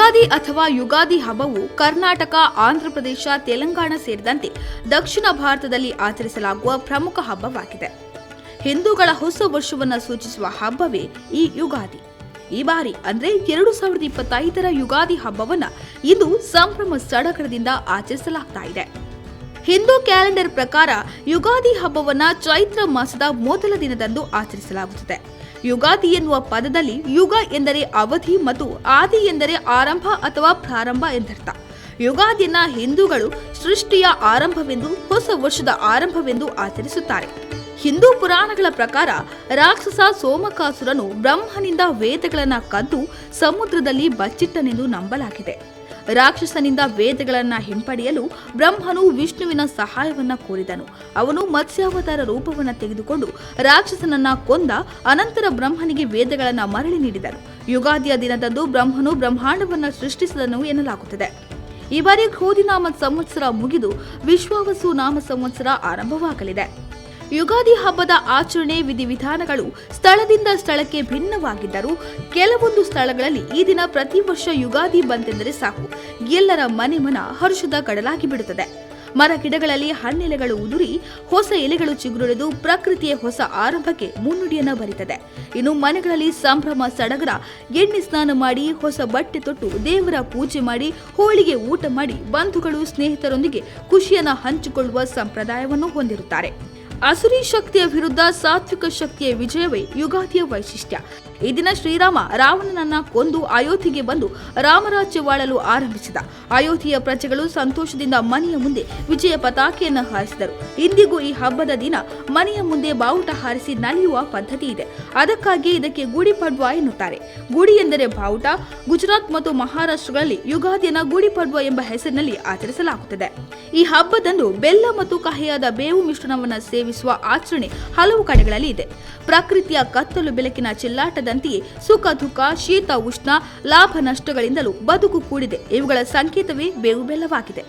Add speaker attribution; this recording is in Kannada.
Speaker 1: ಯುಗಾದಿ ಅಥವಾ ಯುಗಾದಿ ಹಬ್ಬವು ಕರ್ನಾಟಕ ಆಂಧ್ರಪ್ರದೇಶ ತೆಲಂಗಾಣ ಸೇರಿದಂತೆ ದಕ್ಷಿಣ ಭಾರತದಲ್ಲಿ ಆಚರಿಸಲಾಗುವ ಪ್ರಮುಖ ಹಬ್ಬವಾಗಿದೆ. ಹಿಂದೂಗಳ ಹೊಸ ವರ್ಷವನ್ನು ಸೂಚಿಸುವ ಹಬ್ಬವೇ ಈ ಯುಗಾದಿ. ಈ ಬಾರಿ ಅಂದರೆ ಎರಡು ಸಾವಿರದ ಇಪ್ಪತ್ತೈದರ ಯುಗಾದಿ ಹಬ್ಬವನ್ನು ಇಂದು ಸಂಭ್ರಮ ಸಡಗರದಿಂದ ಆಚರಿಸಲಾಗ್ತಾ ಇದೆ. ಹಿಂದೂ ಕ್ಯಾಲೆಂಡರ್ ಪ್ರಕಾರ ಯುಗಾದಿ ಹಬ್ಬವನ್ನು ಚೈತ್ರ ಮಾಸದ ಮೊದಲ ದಿನದಂದು ಆಚರಿಸಲಾಗುತ್ತದೆ. ಯುಗಾದಿ ಎನ್ನುವ ಪದದಲ್ಲಿ ಯುಗ ಎಂದರೆ ಅವಧಿ ಮತ್ತು ಆದಿ ಎಂದರೆ ಆರಂಭ ಅಥವಾ ಪ್ರಾರಂಭ ಎಂದರ್ಥ. ಯುಗಾದಿಯನ್ನ ಹಿಂದೂಗಳು ಸೃಷ್ಟಿಯ ಆರಂಭವೆಂದು, ಹೊಸ ವರ್ಷದ ಆರಂಭವೆಂದು ಆಚರಿಸುತ್ತಾರೆ. ಹಿಂದೂ ಪುರಾಣಗಳ ಪ್ರಕಾರ ರಾಕ್ಷಸ ಸೋಮಕಾಸುರನು ಬ್ರಹ್ಮನಿಂದ ವೇದಗಳನ್ನು ಕದ್ದು ಸಮುದ್ರದಲ್ಲಿ ಬಚ್ಚಿಟ್ಟನೆಂದು ನಂಬಲಾಗಿದೆ. ರಾಕ್ಷಸನಿಂದ ವೇದಗಳನ್ನು ಹಿಂಪಡೆಯಲು ಬ್ರಹ್ಮನು ವಿಷ್ಣುವಿನ ಸಹಾಯವನ್ನ ಕೋರಿದನು. ಅವನು ಮತ್ಸ್ಯಾವತಾರ ರೂಪವನ್ನ ತೆಗೆದುಕೊಂಡು ರಾಕ್ಷಸನನ್ನ ಕೊಂದ ಅನಂತರ ಬ್ರಹ್ಮನಿಗೆ ವೇದಗಳನ್ನು ಮರಳಿ ನೀಡಿದನು. ಯುಗಾದಿಯ ದಿನದಂದು ಬ್ರಹ್ಮನು ಬ್ರಹ್ಮಾಂಡವನ್ನ ಸೃಷ್ಟಿಸಿದನು ಎನ್ನಲಾಗುತ್ತದೆ. ಈ ಬಾರಿ ಕ್ರೋಧಿನಾಮ ಸಂವತ್ಸರ ಮುಗಿದು ವಿಶ್ವಾವಸು ನಾಮ ಸಂವತ್ಸರ ಆರಂಭವಾಗಲಿದೆ. ಯುಗಾದಿ ಹಬ್ಬದ ಆಚರಣೆ ವಿಧಿವಿಧಾನಗಳು ಸ್ಥಳದಿಂದ ಸ್ಥಳಕ್ಕೆ ಭಿನ್ನವಾಗಿದ್ದರೂ ಕೆಲವೊಂದು ಸ್ಥಳಗಳಲ್ಲಿ ಈ ದಿನ ಪ್ರತಿ ವರ್ಷ ಯುಗಾದಿ ಬಂತೆಂದರೆ ಸಾಕು. ಎಲ್ಲರ ಮನೆ ಮನ ಹರ್ಷದ ಕಡಲಾಗಿ ಬಿಡುತ್ತದೆ. ಮರ ಗಿಡಗಳಲ್ಲಿ ಹಣ್ಣೆಲೆಗಳು ಉದುರಿ ಹೊಸ ಎಲೆಗಳು ಚಿಗುರೊಡೆದು ಪ್ರಕೃತಿಯ ಹೊಸ ಆರಂಭಕ್ಕೆ ಮುನ್ನುಡಿಯನ್ನು ಬರೀತದೆ. ಇನ್ನು ಮನೆಗಳಲ್ಲಿ ಸಂಭ್ರಮ ಸಡಗರ ಎಣ್ಣೆ ಸ್ನಾನ ಮಾಡಿ ಹೊಸ ಬಟ್ಟೆ ತೊಟ್ಟು ದೇವರ ಪೂಜೆ ಮಾಡಿ ಹೋಳಿಗೆ ಊಟ ಮಾಡಿ ಬಂಧುಗಳು ಸ್ನೇಹಿತರೊಂದಿಗೆ ಖುಷಿಯನ್ನು ಹಂಚಿಕೊಳ್ಳುವ ಸಂಪ್ರದಾಯವನ್ನು ಹೊಂದಿರುತ್ತಾರೆ. ಅಸುರಿ ಶಕ್ತಿಯ ವಿರುದ್ಧ ಸಾತ್ವಿಕ ಶಕ್ತಿಯ ವಿಜಯವೇ ಯುಗಾದಿಯ ವೈಶಿಷ್ಟ್ಯ ಈ ದಿನ ಶ್ರೀರಾಮ ರಾವಣನನ್ನ ಕೊಂದು ಅಯೋಧ್ಯೆಗೆ ಬಂದು ರಾಮರಾಜ್ಯವಾಳಲು ಆರಂಭಿಸಿದ. ಅಯೋಧ್ಯೆಯ ಪ್ರಜೆಗಳು ಸಂತೋಷದಿಂದ ಮನೆಯ ಮುಂದೆ ವಿಜಯ ಪತಾಕೆಯನ್ನು ಹಾರಿಸಿದರು. ಇಂದಿಗೂ ಈ ಹಬ್ಬದ ದಿನ ಮನೆಯ ಮುಂದೆ ಬಾವುಟ ಹಾರಿಸಿ ನಲಿಯುವ ಪದ್ಧತಿ ಇದೆ. ಅದಕ್ಕಾಗಿ ಇದಕ್ಕೆ ಗುಡಿ ಪಡ್ವ ಎನ್ನುತ್ತಾರೆ. ಗುಡಿ ಎಂದರೆ ಬಾವುಟ. ಗುಜರಾತ್ ಮತ್ತು ಮಹಾರಾಷ್ಟ್ರಗಳಲ್ಲಿ ಯುಗಾದಿಯನ್ನ ಗುಡಿ ಪಡ್ವ ಎಂಬ ಹೆಸರಿನಲ್ಲಿ ಆಚರಿಸಲಾಗುತ್ತದೆ. ಈ ಹಬ್ಬದಂದು ಬೆಲ್ಲ ಮತ್ತು ಕಹಿಯಾದ ಬೇವು ಮಿಶ್ರಣವನ್ನು ಸೇವಿಸುವ ಆಚರಣೆ ಹಲವು ಕಡೆಗಳಲ್ಲಿ ಇದೆ. ಪ್ರಕೃತಿಯ ಕತ್ತಲು ಬೆಳಕಿನ ಚೆಲ್ಲಾಟದಂತೆಯೇ ಸುಖ ದುಃಖ ಶೀತ ಉಷ್ಣ ಲಾಭ ನಷ್ಟಗಳಿಂದಲೂ ಬದುಕು ಕೂಡಿದೆ. ಇವುಗಳ ಸಂಕೇತವೇ ಬೇವು ಬೆಲ್ಲವಾಗಿದೆ.